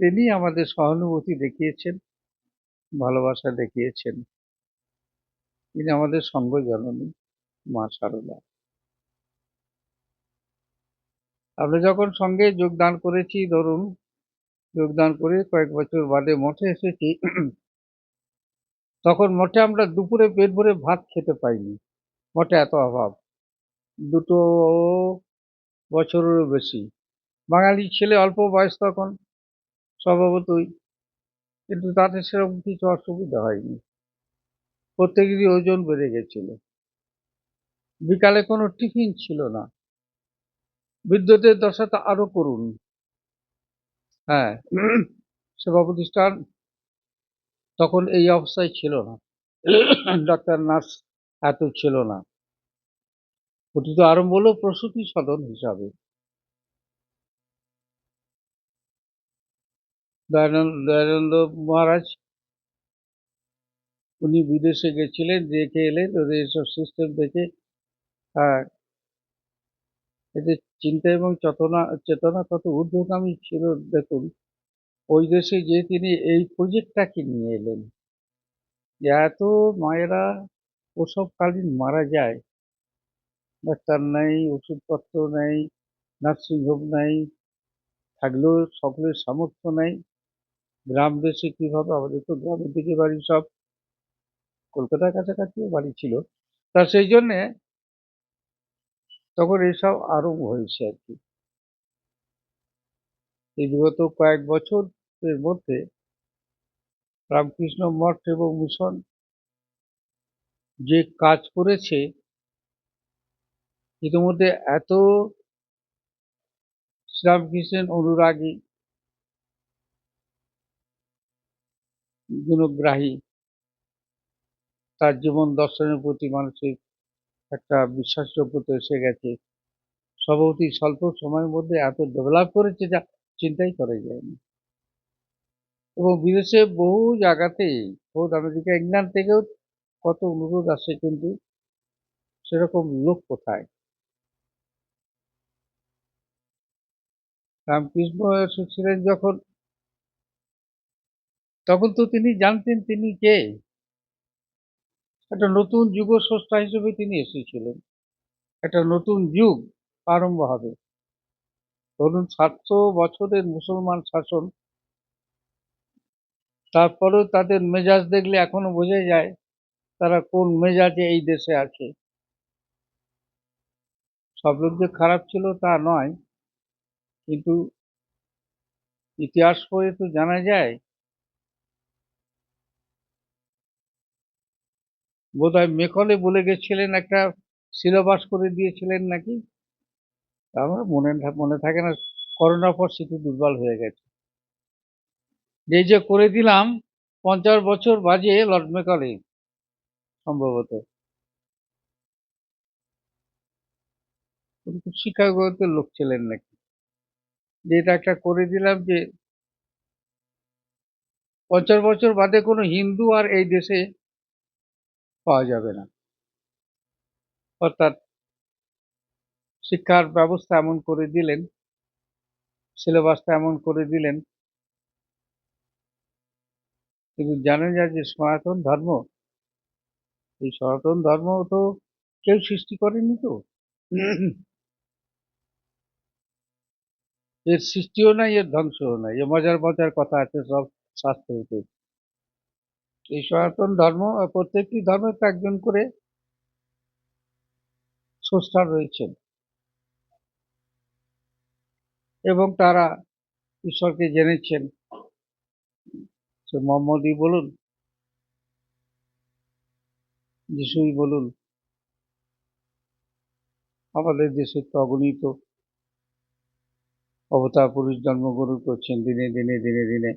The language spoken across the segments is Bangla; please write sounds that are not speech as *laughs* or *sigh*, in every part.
তিনি আমাদের সহানুভূতি দেখিয়েছেন, ভালোবাসা দেখিয়েছেন। তিনি আমাদের সঙ্গ জননী, মা সারদা। আমরা যখন সঙ্গে যোগদান করেছি, ধরুন, যোগদান করে কয়েক বছর বাদে মঠে এসেছি, তখন মঠে আমরা দুপুরে পেট ভরে ভাত খেতে পাইনি। মঠে এত অভাব। দুটো বছরেরও বেশি। বাঙালি ছেলে অল্প বয়স তখন। স্বভাবতই, কিন্তু তাতে সেরকম কিছু অসুবিধা হয়নি। প্রত্যেকেরই ওজন বেড়ে গেছিল। বিকালে কোনো টিফিন ছিল না। বিদ্যুতের দশা তো আরও করুন। হ্যাঁ সেবা প্রতিষ্ঠান তখন এই অবস্থায় ছিল না। ডাক্তার, নার্স এত ছিল না। পতিত আরম্ভ হলো প্রসূতি সদন হিসাবে। দয়ানন্দ মহারাজ, উনি বিদেশে গেছিলেন, দেখে এলেন, ওদের এসব সিস্টেম দেখে হ্যাঁ এদের চিন্তা এবং চেতনা চেতনা কত ঊর্ধ্বগামী ছিল। দেখুন, ওই দেশে গিয়ে তিনি এই প্রজেক্টটাকে নিয়ে এলেন। যে এত মায়েরা প্রসবকালীন মারা যায়। ডাক্তার নেই, ওষুধপত্র নেই, নার্সিংহোম নেই, থাকলেও সকলের সামর্থ্য নেই। গ্রাম দেশে কীভাবে আমাদের তো গ্রামের দিকে বাড়ি সব কলকাতার কাছাকাছি বাড়ি ছিল। তা সেই জন্যে তখন এসব আরম্ভ হয়েছে আর কি। এই বিগত কয়েক বছরের মধ্যে রামকৃষ্ণ মঠ এবং মিশন যে কাজ করেছে, ইতিমধ্যে এত শ্রীরামকৃষ্ণের অনুরাগী গুণগ্রাহী তার জীবন দর্শনের প্রতি মানুষের একটা বিশ্বাসযোগ্যতা এসে গেছে। সভাপতি স্বল্প সময়ের মধ্যে এত ডেভেলপ করেছে যা চিন্তাই করা যায়নি এবং বিদেশে বহু জায়গাতেই, বহুত আমেরিকা, ইংল্যান্ড থেকেও কত অনুরোধ আসে কিন্তু সেরকম লোক কোথায়? রামকৃষ্ণ এসেছিলেন যখন তখন তো তিনি জানতেন তিনি কে। একটা নতুন যুগ স্রষ্টা হিসেবে তিনি এসেছিলেন। একটা নতুন যুগ আরম্ভ হবে। ধরুন সাতশো বছরের মুসলমান শাসন। তারপরেও তাদের মেজাজ দেখলে এখনও বোঝা যায় তারা কোন মেজাজে এই দেশে আছে। সব লোক যে খারাপ ছিল তা নয়। কিন্তু ইতিহাস পড়ে তো জানা যায় বোধহয় মেকলে বলে গেছিলেন, একটা সিলেবাস করে দিয়েছিলেন নাকি? আমার মনে মনে থাকে না করোনার পর স্মৃতি দুর্বল হয়ে গেছে। যে যে করে দিলাম, পঞ্চাশ বছর বাজে লর্ড মেকলে সম্ভবত। শিকাগোতে লোক ছিলেন নাকি? যে এটা একটা করে দিলাম যে, পঞ্চাশ বছর বাদে কোনো হিন্দু আর এই দেশে পাওয়া যাবে না। অর্থাৎ শিক্ষার ব্যবস্থা এমন করে দিলেন সিলেবাসটা এমন করে দিলেন। কিন্তু জানেন যা যে সনাতন ধর্ম, এই সনাতন ধর্ম তো কেউ সৃষ্টি করেনি তো। এর সৃষ্টিও নাই, এর ধ্বংসও নাই। এ মজার মজার কথা আছে সব শাস্ত্রতে। এই সনাতন ধর্ম, প্রত্যেকটি ধর্মের তো একজন করে স্রষ্টা রয়েছেন। এবং তারা ঈশ্বরকে জেনেছেন। সে মোহাম্মদই বলুন, যিশুই বলুন, আমাদের দেশে তো অগণিত অবতার পুরুষ জন্মগ্রহণ করছেন দিনে দিনে দিনে দিনে।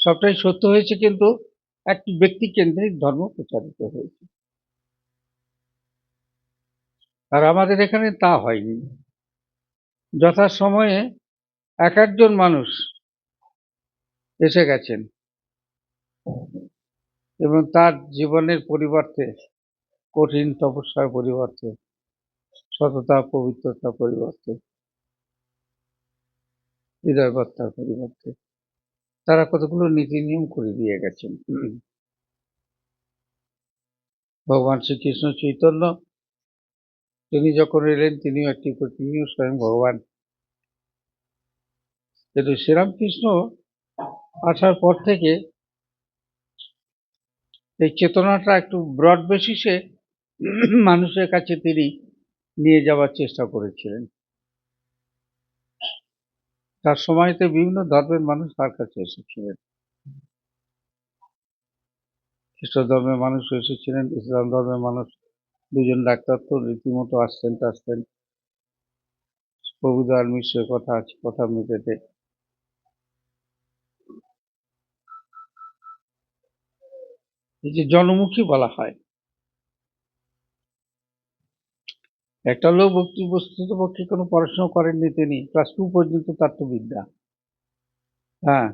সবটাই সত্য হয়েছে, কিন্তু একটি ব্যক্তি কেন্দ্রিক ধর্ম প্রচারিত হয়েছে। আর আমাদের এখানে তা হয়নি। যথাসময়ে এক একজন মানুষ এসে গেছেন এবং তার জীবনের পরিবর্তে, কঠিন তপস্যার পরিবর্তে, সততা পবিত্রতা পরিবর্তে হৃদয় বার্তার পরিবর্তে তারা কতগুলো নীতি নিয়ম করে দিয়ে গেছেন? ভগবান শ্রীকৃষ্ণ চৈতন্য, তিনি যখন এলেন, তিনিও একটি তিনিও স্বয়ং ভগবান। কিন্তু শ্রীরামকৃষ্ণ আসার পর থেকে এই চেতনাটা একটু ব্রড বেসিসে মানুষের কাছে তিনি নিয়ে যাওয়ার চেষ্টা করেছিলেন। তার সময়তে বিভিন্ন ধর্মের মানুষ তার কাছে এসেছিলেন। খ্রিস্ট ধর্মের মানুষ এসেছিলেন, ইসলাম ধর্মের মানুষ। দুজন ডাক্তার তো রীতিমতো আসতেন আসতেন প্রভুদার মিশ্রের কথা আছে, কথা মিটেতে এই যে জনমুখী বলা হয় একটা লোক বক্তি, বস্তুত পক্ষে কোনো পড়াশোনা করেননি তিনি ক্লাস টু পর্যন্ত তাত্ত্ববিদ্যা। হ্যাঁ।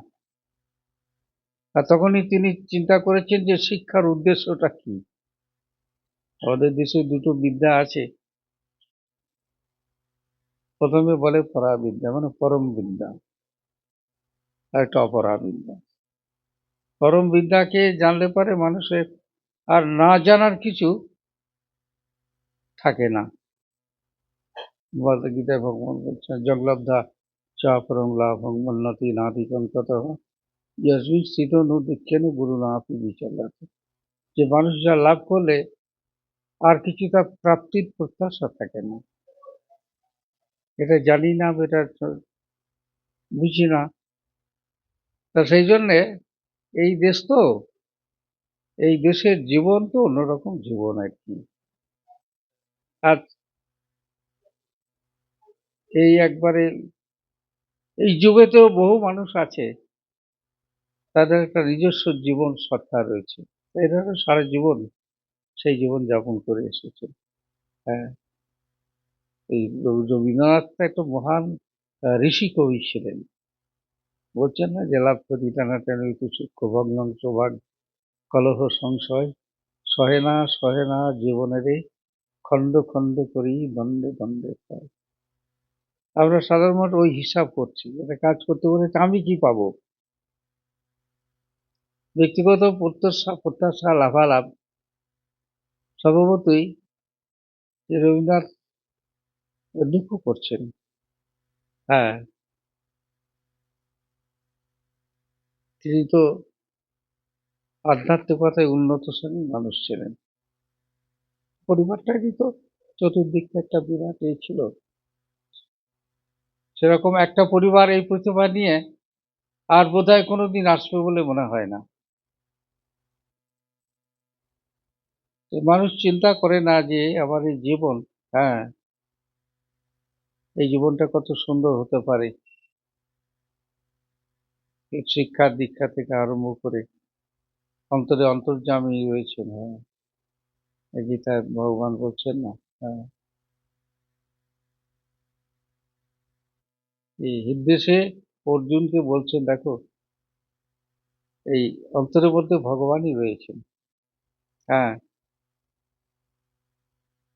আর তখনই তিনি চিন্তা করেছেন যে শিক্ষার উদ্দেশ্যটা কি? আমাদের দেশে দুটো বিদ্যা আছে। প্রথমে বলে পরাবিদ্যা মানে পরম বিদ্যা। আর একটা অপরাবিদ্যা। পরম বিদ্যাকে জানলে পারে মানুষের আর না জানার কিছু থাকে না। বলতে গীতায় ভগবান বলছেন জগলব্ধা চা পরম লাভং উন্নতি নাদিকং তত। যশবি স্থিত গুরু না বিচার যে মানুষ যা লাভ করলে, আর কিছু তার প্রাপ্তির প্রত্যাশা থাকে না। এটা জানি না, এটা বুঝি না। তা সেই জন্যে এই দেশ তো, এই দেশের জীবন তো অন্যরকম জীবন আর কি। আর এই একবারে, এই যুগেতেও বহু মানুষ আছে, তাদের একটা নিজস্ব জীবন সত্তা রয়েছে। এরা সারা জীবন সেই জীবন যাপন করে এসেছে। হ্যাঁ। এই রবি- রবীন্দ্রনাথ একটা মহান ঋষি কবি ছিলেন। বলছেন না যে লাভ করি টানা টানি সূক্ষ্ম ভগ্নং সৌভাগ কলহ সংশয়, সহে না সহে না জীবনেরে খণ্ড খণ্ড করি দ্বন্দ্বে দ্বন্দ্বে হয় আমরা সাধারণত ওই হিসাব করছি, এটা কাজ করতে বলে আমি কি পাব? ব্যক্তিগত প্রত্যাশা প্রত্যাশা, লাভালাভ স্বভাবতই রবীন্দ্রনাথ দুঃখ করছেন। হ্যাঁ। তিনি তো আধ্যাত্মিকতায় উন্নত শ্রেণির মানুষ ছিলেন। পরিবারটারই তো চতুর্দিকটা একটা বিরাট এই ছিল। সেরকম একটা পরিবার এই প্রতিভা নিয়ে আর বোধ বোধহয় কোনোদিন আসবে বলে মনে হয় না। মানুষ চিন্তা করে না যে আমার এই জীবন হ্যাঁ এই জীবনটা কত সুন্দর হতে পারে। শিক্ষা দীক্ষা থেকে আরম্ভ করে অন্তরে অন্তর্যামী রয়েছেন হ্যাঁ। এই গীতায় ভগবান বলছেন না হ্যাঁ। এই হৃদদেশে অর্জুনকে বলছেন, দেখো, এই অন্তরের মধ্যে ভগবানই রয়েছেন। হ্যাঁ।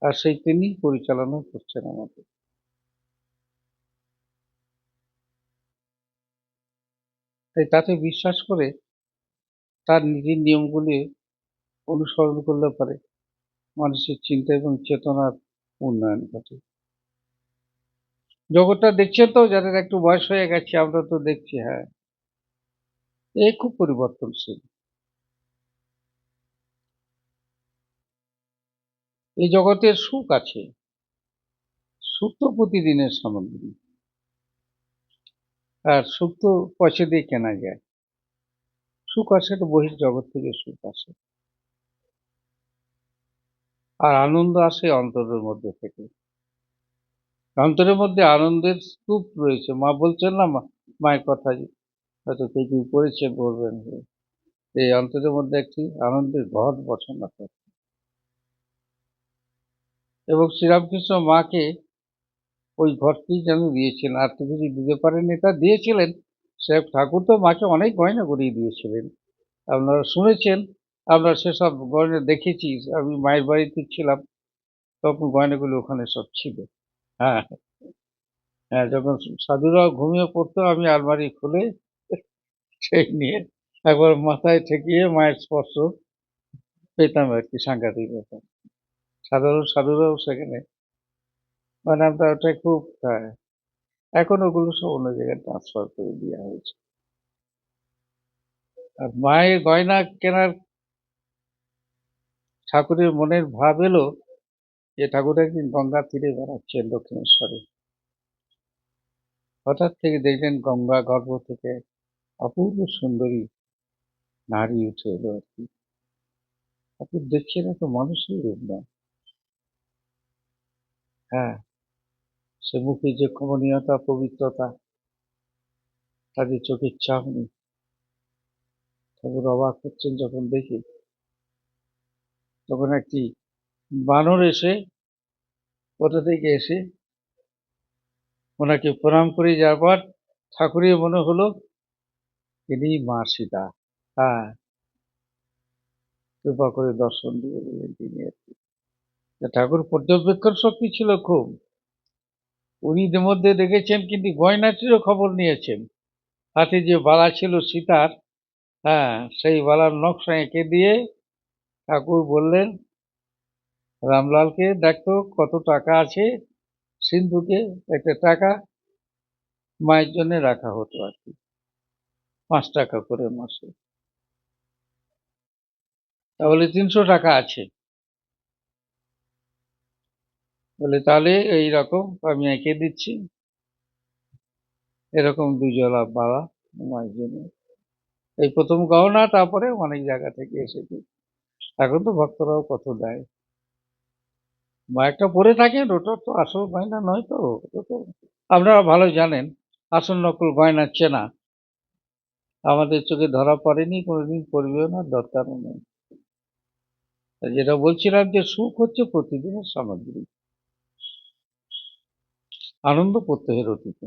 আর সেই তিনি পরিচালনা করছেন আমাদের। তাই তাতে বিশ্বাস করে তার নীতির নিয়মগুলি অনুসরণ করলে পারে মানুষের চিন্তা এবং চেতনার উন্নয়ন ঘটে। জগৎটা দেখছেন তো, যাদের একটু বয়স হয়ে গেছে, আমরা তো দেখছি হ্যাঁ। এ খুব পরিবর্তনশীল। এই জগতের সুখ আছে। সুখ তো প্রতিদিনের সামগ্রী। আর সুখ তো পয়সা দিয়ে কেনা যায়। সুখ আসে তো বহির জগৎ থেকে সুখ আসে। আর আনন্দ আসে অন্তরের মধ্যে থেকে। অন্তরের মধ্যে আনন্দের স্তূপ রয়েছে। মা বলছেন, না মায়ের কথা হয়তো কেউ কেউ করেছে বলবেন এই অন্তরের মধ্যে একটি আনন্দের ঘর পছন্দ করে এবং শ্রীরামকৃষ্ণ মাকে ওই ঘরটি যেন দিয়েছিলেন। আর তো কিছু দিতে পারেননি, তা দিয়েছিলেন। সে ঠাকুর তো মাকে অনেক গয়না করিয়ে দিয়েছিলেন। আপনারা শুনেছেন, আমরা সেসব গয়না দেখেছি। আমি মায়ের বাড়িতে ছিলাম, তখন গয়নাগুলো ওখানে সব ছিল। হ্যাঁ। হ্যাঁ যখন সাধুরাও ঘুমিয়ে পড়তো, আমি আলমারি খুলে সেই নিয়ে একবার মাথায় ঠেকিয়ে মায়ের স্পর্শ পেতাম আর কি, সাংঘাতিক ব্যাপার। সাধারণ সাধুরাও সেখানে। মানে আমরা ওটা খুব হ্যাঁ। এখন ওগুলো সব অন্য জায়গায় ট্রান্সফার করে দেওয়া হয়েছে। আর মায়ের গয়না কেনার ঠাকুরের মনের ভাব এলো যে ঠাকুর একদিন গঙ্গা তীরে বেড়াচ্ছেন দক্ষিণেশ্বরে। হঠাৎ থেকে দেখলেন গঙ্গা গর্ভ থেকে অপূর্ব সুন্দরী নারী উঠে এলো আর কি। ঠাকুর দেখছেন এত মানুষের রূপ না? হ্যাঁ সে মুখে যে কমনীয়তা পবিত্রতা তাদের চোখের চাহনি, ঠাকুর অবাক হচ্ছেন যখন দেখি, তখন একটি বানর এসে কোথা থেকে এসে ওনাকে প্রণাম করে। যাওয়ার পর ঠাকুরের মনে হলো তিনি মা সীতা। হ্যাঁ। কৃপা করে দর্শন দিয়ে দিলেন তিনি আর কি। ঠাকুর পর্যবেক্ষণ শক্তি ছিল খুব। উনি মধ্যে দেখেছেন কিন্তু গয়নাটিরও খবর নিয়েছেন। হাতে যে বালা ছিল সীতার হ্যাঁ সেই বালার নকশা এঁকে দিয়ে ঠাকুর বললেন রামলালকে দেখতো কত টাকা আছে। সিন্ধুকে একটা টাকা মায়ের জন্য রাখা হতো আর কি। পাঁচ টাকা করে মাসে। তাহলে তিনশো টাকা আছে। বলে তাহলে এই রকম আমি এঁকে দিচ্ছি। এরকম দুজলা বালা মায়ের জন্য। এই প্রথম গহনা, তারপরে অনেক জায়গা থেকে এসেছে। এখন তো ভক্তরাও কত দেয়। একটা পরে থাকেন ওটা তো আসল গয়না নয় তো, ওটা তো আপনারা ভালো জানেন, আসল নকল গয়না চেনা। আমাদের চোখে ধরা পড়েনি, কোনোদিন পড়বেও না, দরকারও নেই। যেটা বলছিলাম যে সুখ হচ্ছে প্রতিদিনের সামগ্রী। আনন্দ প্রত্যয়ের অতীতে।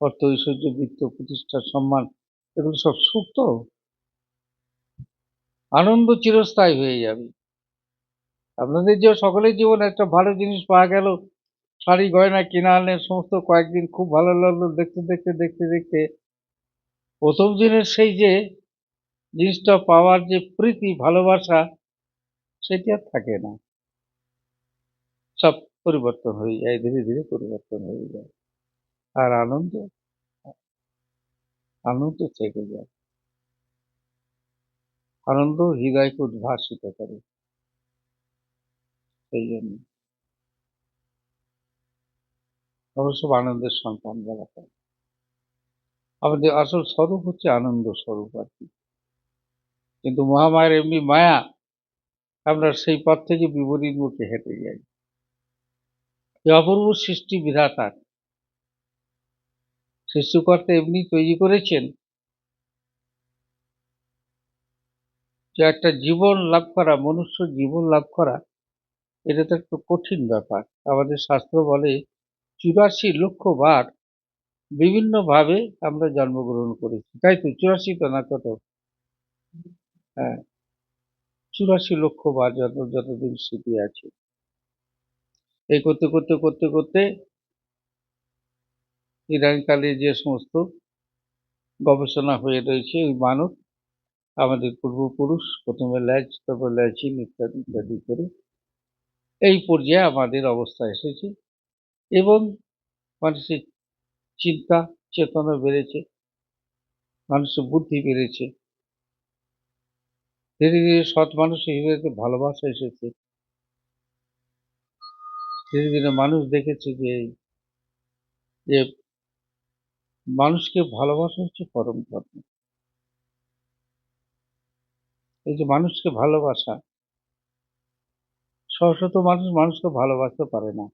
অর্থ, ঐশ্বর্য, বৃত্ত, প্রতিষ্ঠা, সম্মান, এগুলো সব সুখ তো? আনন্দ চিরস্থায়ী হয়ে যাবে। আপনাদের যে সকলের জীবনে একটা ভালো জিনিস পাওয়া গেল, শাড়ি, গয়না কিনে আনলেন সমস্ত কয়েকদিন খুব ভালো লাগল দেখতে দেখতে দেখতে দেখতে। প্রথম দিনের সেই যে জিনিসটা পাওয়ার যে প্রীতি, ভালোবাসা, সেটি আর থাকে না। সব পরিবর্তন হয়ে যায়, ধীরে ধীরে পরিবর্তন হয়ে যায়। আর আনন্দ? আনন্দ থেকে যায়। আনন্দ হৃদয়কে উদ্ভাসিত করে। সেই জন্য। সব আনন্দের সন্তান বলা হয় আমাদের আসল স্বরূপ হচ্ছে আনন্দ স্বরূপ আর কি। কিন্তু মহামায়ের এমনি মায়া, আমরা সেই পথ থেকে বিপরীত মুখে হেঁটে যাই। এই অপূর্ব সৃষ্টি বিধাতার সৃষ্টিকর্তা এমনি তৈরি করেছেন যে একটা জীবন লাভ করা, মনুষ্য জীবন লাভ করা এটা তো একটু কঠিন ব্যাপার। আমাদের শাস্ত্র বলে, চুরাশি লক্ষ বার বিভিন্ন ভাবে আমরা জন্মগ্রহণ করেছি। তাই তো? চুরাশি তো না কত? হ্যাঁ। চুরাশি লক্ষ বার যত, যতদিন স্মৃতি আছে। এই করতে করতে করতে করতে ইদানিংকালে যে সমস্ত গবেষণা হয়ে রয়েছে, ওই মানব আমাদের পূর্বপুরুষ, প্রথমে ল্যাজ, তারপর ল্যাচিন ইত্যাদি ইত্যাদি করে এই পর্যায়ে আমাদের অবস্থা এসেছে এবং মানুষের চিন্তা, চেতনা বেড়েছে, মানুষের বুদ্ধি বেড়েছে। ধীরে ধীরে সৎ মানুষের হৃদয়তে ভালোবাসা এসেছে। ধীরে ধীরে মানুষ দেখেছে যে যে মানুষকে ভালোবাসা হচ্ছে পরম ধর্ম। এই যে মানুষকে ভালোবাসা শত মানুষ মানুষকে ভালোবাসতে পারে না।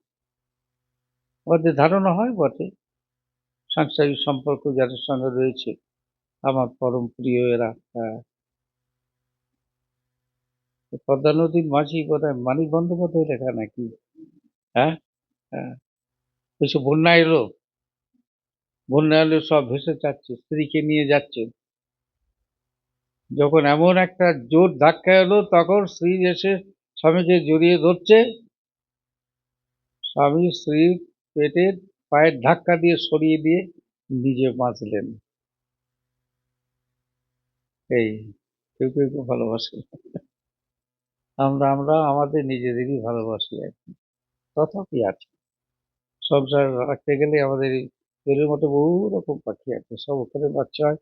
ওদের ধারণা হয় বটে। সাংসারিক সম্পর্ক যাদের সঙ্গে রয়েছে, আমার পরম প্রিয় এরা হ্যাঁ। পদ্মা নদীর মাঝি বোধ হয় মানিক বন্দ্যোপাধ্যায় লেখা নাকি? হ্যাঁ হ্যাঁ। সে বন্যা এলো বন্যা এলো সব ভেসে যাচ্ছে, স্ত্রীকে নিয়ে যাচ্ছে। যখন এমন একটা জোর ধাক্কা এলো, তখন স্ত্রী এসে স্বামীকে জড়িয়ে ধরছে, স্বামী স্ত্রীর পেটের পায়ের ধাক্কা দিয়ে সরিয়ে দিয়ে নিজে বাঁচলেন। এই, কেউ কেউ কেউ ভালোবাসে। আমরা আমরা আমাদের নিজেদেরই ভালোবাসি আর কি। তথাপি আছে। সংসার রাখতে গেলে আমাদের পেলের মতো বহু রকম পাখি আছে। সব ওখানে বাচ্চা হয়।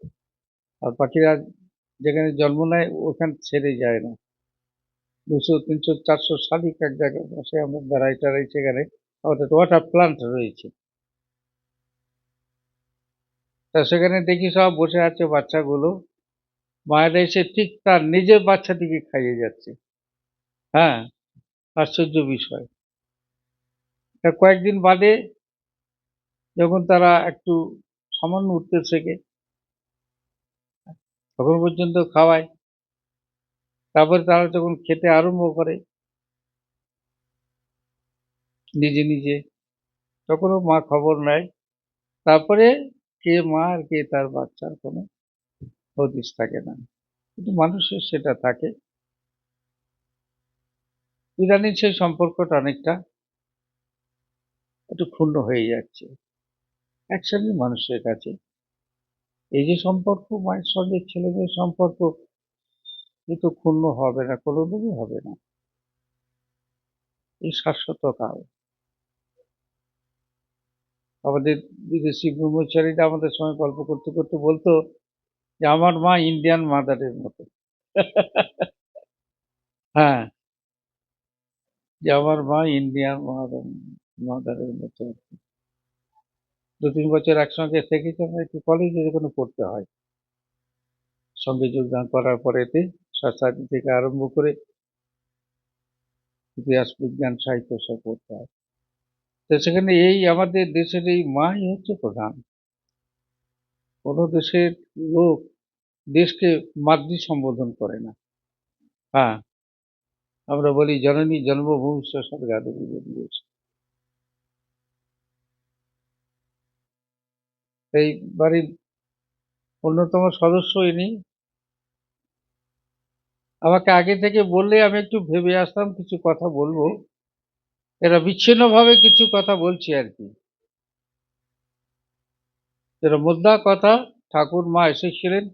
আর পাখিরা যেখানে জন্ম নেয়, ওখানে ছেড়ে যায় না। দুশো, তিনশো, চারশো শালিক এক জায়গায় বসে আমরা বেড়াই টেড়াই সেখানে আমাদের ওয়াটার প্লান্ট রয়েছে। তা সেখানে দেখি সব বসে আছে বাচ্চাগুলো। মায়েরা এসে ঠিক তার নিজের বাচ্চাটিকে খাইয়ে যাচ্ছে। হ্যাঁ আশ্চর্য বিষয়। তা কয়েকদিন বাদে যখন তারা একটু সামান্য উঠতে শেখে, তখন পর্যন্ত খাওয়ায়। তারপরে তারা যখন খেতে আরম্ভ করে, নিজে নিজে, তখনও মা খবর নেয়। তারপরে কে মা আর কে তার বাচ্চার কোনো হদিস থাকে না। কিন্তু মানুষের সেটা থাকে। ইদানিং সেই সম্পর্কটা অনেকটা একটু ক্ষুণ্ণ হয়ে যাচ্ছে। এক মানুষের কাছে। এই যে সম্পর্ক, মায়ের সঙ্গে ছেলেদের সম্পর্ক এ তো ক্ষুণ্ণ হবে না, কোনোদিনই হবে না। এই শাশ্বত কাল আমাদের বিদেশি ব্রহ্মচারীরা আমাদের সঙ্গে গল্প করতে করতে বলতো যে, আমার মা ইন্ডিয়ান মাদারের মতো। *laughs* হ্যাঁ। যে, আমার মা ইন্ডিয়ান মাদার মাদারের মতো। দু তিন বছর একসঙ্গে থেকেছে, আমরা একটু কলেজে যখন পড়তে হয়। সঙ্গে যোগদান করার পরেতে সোসাইটি থেকে আরম্ভ করে ইতিহাস, বিজ্ঞান, সাহিত্য সব পড়তে হয়। তো সেখানে এই আমাদের দেশের এই মাই হচ্ছে প্রধান। কোনো দেশের লোক দেশকে মাতৃ সম্বোধন করে না। হ্যাঁ আমরা বলি জননী জন্মভূমি স্বর্গাদী দিয়েছে এই বাড়ির অন্যতম সদস্য ইনি। আমাকে আগে থেকে বললে আমি একটু ভেবে আসতাম কিছু কথা বলব। এরা বিচ্ছিন্নভাবে কিছু কথা বলছি আর কি। মোদ্দা কথা, ঠাকুর মা এসেছিলেন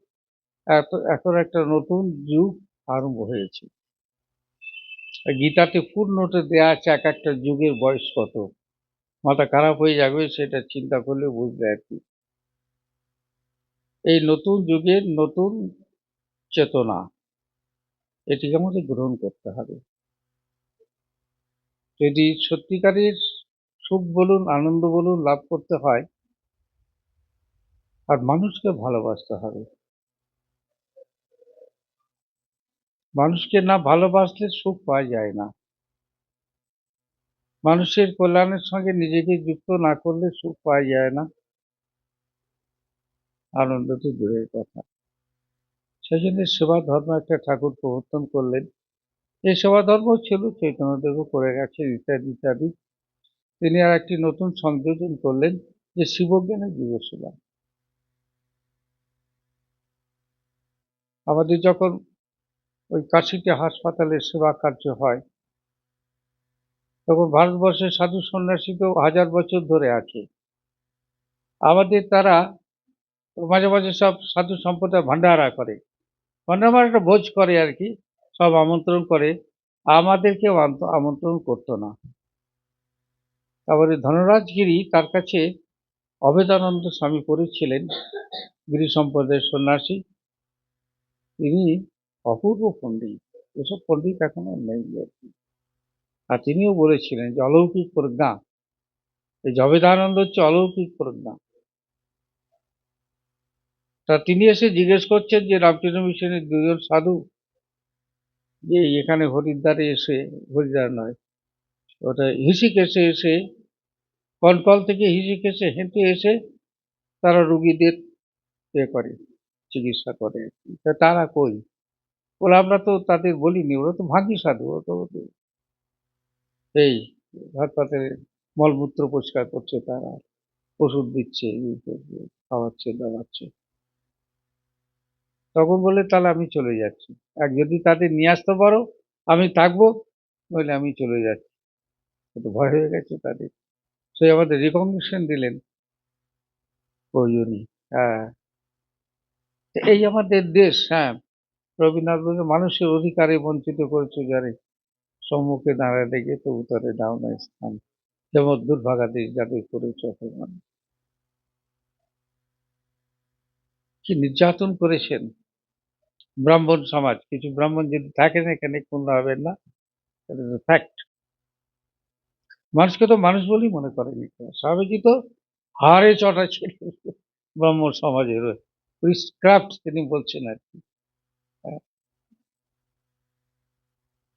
এখন একটা নতুন যুগ আরম্ভ হয়েছে। গীতাতে নোটে দেয়া আছে, এক একটা যুগের বয়স কত? মাথা খারাপ হয়ে যাবে, সেটা চিন্তা করলে বুঝবে আর কি। এই নতুন যুগের নতুন চেতনা। এটিকে আমাদের গ্রহণ করতে হবে। যদি সত্যিকারের সুখ বলুন, আনন্দ বলুন, লাভ করতে হয়, আর মানুষকে ভালোবাসতে হবে। মানুষকে না ভালোবাসলে সুখ পাওয়া যায় না। মানুষের কল্যাণের সঙ্গে নিজেকে যুক্ত না করলে সুখ পাওয়া যায় না। আনন্দ তো দূরের কথা। সেই জন্য সেবা ধর্ম একটা ঠাকুর প্রবর্তন করলেন। এই সেবা ধর্ম ছিল চৈতন্যদেব করে গেছেন ইত্যাদি ইত্যাদি। তিনি আর একটি নতুন সংযোজন করলেন যে শিবজ্ঞানের যুবসেবা আমাদের যখন ওই কাশিতে হাসপাতালে সেবা কার্য হয়, তখন ভারতবর্ষের সাধু সন্ন্যাসী তো হাজার বছর ধরে আছে। আমাদের তারা মাঝে মাঝে সব সাধু সম্প্রদায় ভান্ডারা করে। মানে একটা ভোজ করে আর কি, সব আমন্ত্রণ করে। আমাদেরকেও আমন্ত্রণ করতো না। তারপরে ধনরাজ গিরি তার কাছে অভেদানন্দ স্বামী পড়েছিলেন, গিরি সম্প্রদায়ের সন্ন্যাসী। তিনি অপূর্ব পণ্ডিত। এসব পণ্ডিত এখনও নেই আর কি। আর তিনিও বলেছিলেন যে অলৌকিক প্রজ্ঞা, এই জবেদানন্দ হচ্ছে অলৌকিক প্রজ্ঞা। তা তিনি এসে জিজ্ঞেস করছেন যে, রামকৃষ্ণ মিশনের দুজন সাধু? যে, এখানে হরিদ্বারে এসে, হরিদ্বার নয়, ওটা হিসিকেশে এসে কনকল থেকে হিসিকেশে হেঁটে এসে তারা রুগীদের এ করে, চিকিৎসা করে তা তারা কই? বলে, আমরা তো তাদের বলিনি, ওরা তো ভাগি সাধু, ওরা তো এই হাসপাতালে মলমূত্র পরিষ্কার করছে তারা, ওষুধ দিচ্ছে, খাওয়াচ্ছে, দাওয়াচ্ছে। তখন বলে, তাহলে আমি চলে যাচ্ছি। আর যদি তাদের নিয়ে আসতে পারো, আমি থাকব, নইলে আমি চলে যাচ্ছি। একটু ভয় হয়ে গেছে তাদের। সে আমাদের রিকগনিশন দিলেন। ওই হ্যাঁ। এই আমাদের দেশ হ্যাঁ। রবীন্দ্রনাথ মানুষের অধিকারে বঞ্চিত করেছে যারে। সম্মুখে দাঁড়া দেখে তো উত্তরে দাও না স্থান। যেমন দুর্ভাগা দেশ যাদের করেছ অপমান কি নির্যাতন করেছেন। ব্রাহ্মণ সমাজ, কিছু ব্রাহ্মণ যদি থাকেন এখানে, কোন হবেন না? ফ্যাক্ট মানুষকে তো মানুষ বলেই মনে করেনি স্বামীজি তো হাড়ে চটা ছিল ব্রাহ্মণ সমাজের প্রিসক্রাফট তিনি বলছেন আর কি। হ্যাঁ।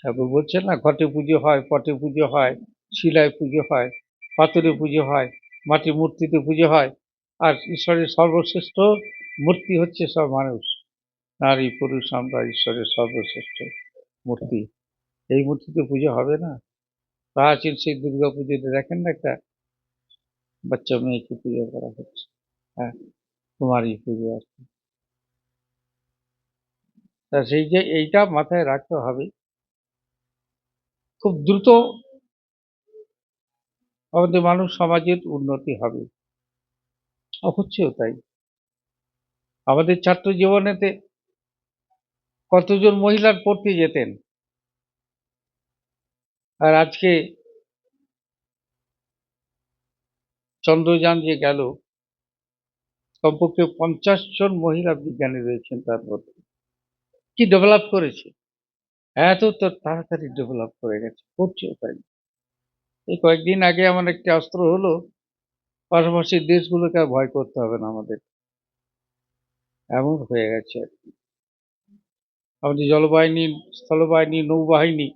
ঠাকুর বলছেন না, ঘটে পুজো হয়, পটে পুজো হয়, শিলায় পুজো হয়, পাথরে পুজো হয়, মাটির মূর্তিতে পুজো হয়। আর ঈশ্বরের সর্বশ্রেষ্ঠ মূর্তি হচ্ছে সব মানুষ। নারী, পুরুষ, আমরা ঈশ্বরের সর্বশ্রেষ্ঠ মূর্তি। এই মূর্তিতে পুজো হবে না? প্রাচীন সেই দুর্গা পুজোতে দেখেন না একটা বাচ্চা মেয়েকে পুজো করা হচ্ছে? হ্যাঁ কুমারী পুজো আর কি। তা সেই যে এইটা মাথায় রাখতে হবে, খুব দ্রুত আমাদের মানুষ সমাজের উন্নতি হবে। হচ্ছেও তাই। আমাদের ছাত্র জীবনেতে কতজন মহিলার পড়তে যেতেন? আর আজকে চন্দ্রযান যে গেল, কমপক্ষে পঞ্চাশ জন মহিলা বিজ্ঞানী রয়েছেন তার মধ্যে। কি ডেভেলপ করেছে? এত তো তাড়াতাড়ি ডেভেলপ করে গেছে করছেও তাই এই কয়েকদিন আগে আমার একটি অস্ত্র হলো, পাশাপাশি দেশগুলোকে আর ভয় করতে হবে না আমাদের। এমন হয়ে গেছে আর কি। আমাদের জলবাহিনী, স্থলবাহিনী, নৌবাহিনী,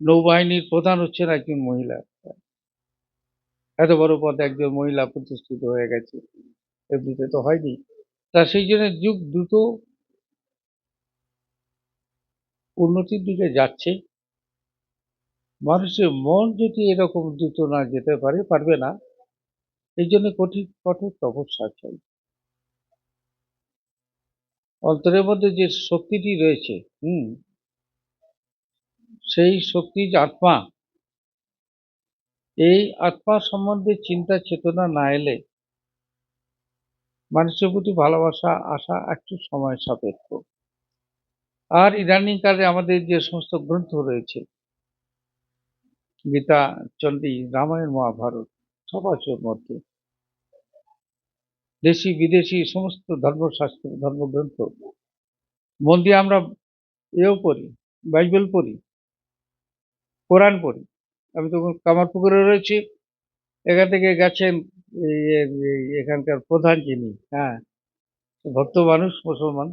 নৌবাহিনীর প্রধান হচ্ছেন একজন মহিলা। এত বড় পদে একজন মহিলা প্রতিষ্ঠিত হয়ে গেছে। এমনিতে তো হয়নি। তা সেই জন্য যুগ দ্রুত উন্নতির দিকে যাচ্ছে। মানুষের মন যদি এরকম দ্রুত না যেতে পারে, পারবে না। এই জন্য কঠিন, কঠোর তপস্যা চাই অন্তরের মধ্যে যে শক্তিটি রয়েছে, হুম, সেই শক্তি যে আত্মা, এই আত্মা সম্বন্ধে চিন্তা চেতনা না এলে মানুষের প্রতি ভালোবাসা আসা একটু সময় সাপেক্ষ। আর ইদানিং কালে আমাদের যে সমস্ত গ্রন্থ রয়েছে, গীতা চণ্ডী রামায়ণ, মহাভারত সবার মধ্যে। দেশি, বিদেশি, সমস্ত ধর্মশাস্ত্র, ধর্মগ্রন্থ। মন দিয়ে আমরা এও পড়ি, বাইবেল পড়ি, কোরআন পড়ি। আমি তখন কামারপুকুরে রয়েছি, এখান থেকে গেছেন এই- এখানকার প্রধান যিনি হ্যাঁ ভক্ত মানুষ, মুসলমান।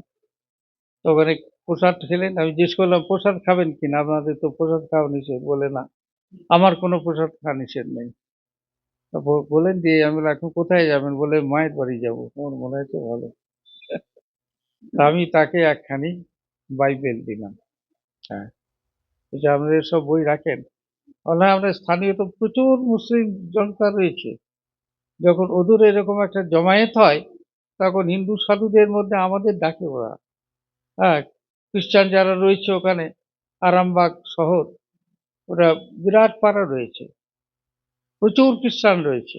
তো ওখানে প্রসাদ খেলেন। আমি জিজ্ঞেস করলাম, প্রসাদ খাবেন কিনা আপনাদের তো প্রসাদ খাওয়া নিষেধ, বলে, না, আমার কোনো প্রসাদ খাওয়া নিষেধ নেই। বলেন যে আমি এখন কোথায় যাবেন? বলে, মায়ের বাড়ি যাব। তোমার মনে হচ্ছে ভালো। তা আমি তাকে একখানি বাইবেল দিলাম। হ্যাঁ। যে আপনাদের সব বই রাখেন। বললাম আমরা স্থানীয় তো প্রচুর মুসলিম জনতা রয়েছে। যখন ওদের এরকম একটা জমায়েত হয়, তখন হিন্দু সাধুদের মধ্যে আমাদের ডাকে ওরা। হ্যাঁ খ্রিস্টান যারা রয়েছে ওখানে, আরামবাগ শহর, ওরা বিরাট পাড়া রয়েছে। প্রচুর খ্রিস্টান রয়েছে।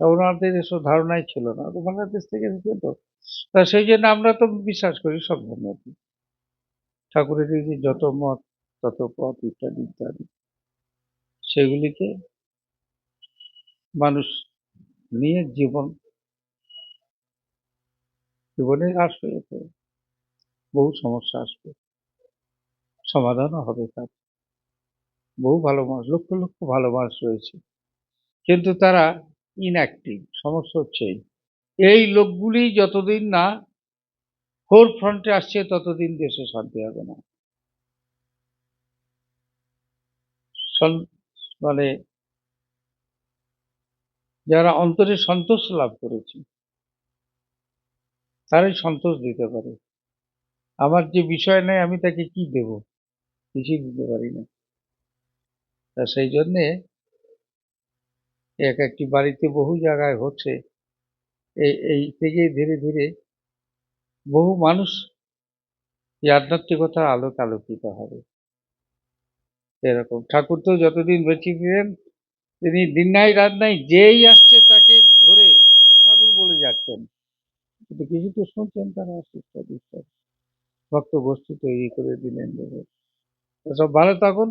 ওনাদের এসব ধারণাই ছিল না। বাংলাদেশ থেকে এসেছে তো। তা সেই জন্য আমরা তো বিশ্বাস করি সব ধর্মকে ঠাকুরের যত মত, তত পথ ইত্যাদি ইত্যাদি, সেগুলিকে মানুষ নিয়ে জীবন, জীবনে আসবে বহু সমস্যা আসবে। সমাধানও হবে তার। বহু ভালো মানুষ, লক্ষ লক্ষ ভালো মানুষ রয়েছে। কিন্তু তারা ইনঅ্যাক্টিভ সমস্যা হচ্ছে এই। লোকগুলি যতদিন না ফোর ফ্রন্টে আসছে, ততদিন দেশে শান্তি হবে না। মানে যারা অন্তরে সন্তোষ লাভ করেছে, তারাই সন্তোষ দিতে পারে। আমার যে বিষয় নেই, আমি তাকে কি দেব? কিছুই দিতে পারি না। তা সেই জন্যে এক একটি বাড়িতে বহু জায়গায় হচ্ছে। এই এই থেকে ধীরে ধীরে বহু মানুষ এই আধ্যাত্মিকতার আলোক আলোকিত হবে। এরকম। ঠাকুর তো যতদিন বেঁচে ছিলেন, তিনি দিন নাই রাত নাই যেই আসছে তাকে ধরে ঠাকুর বলে যাচ্ছেন। কিন্তু কিছু তো শুনছেন, তারা শিক্ষা দীক্ষা ভক্ত গোষ্ঠী তৈরি করে দিলেন। সব ভালো থাকুন।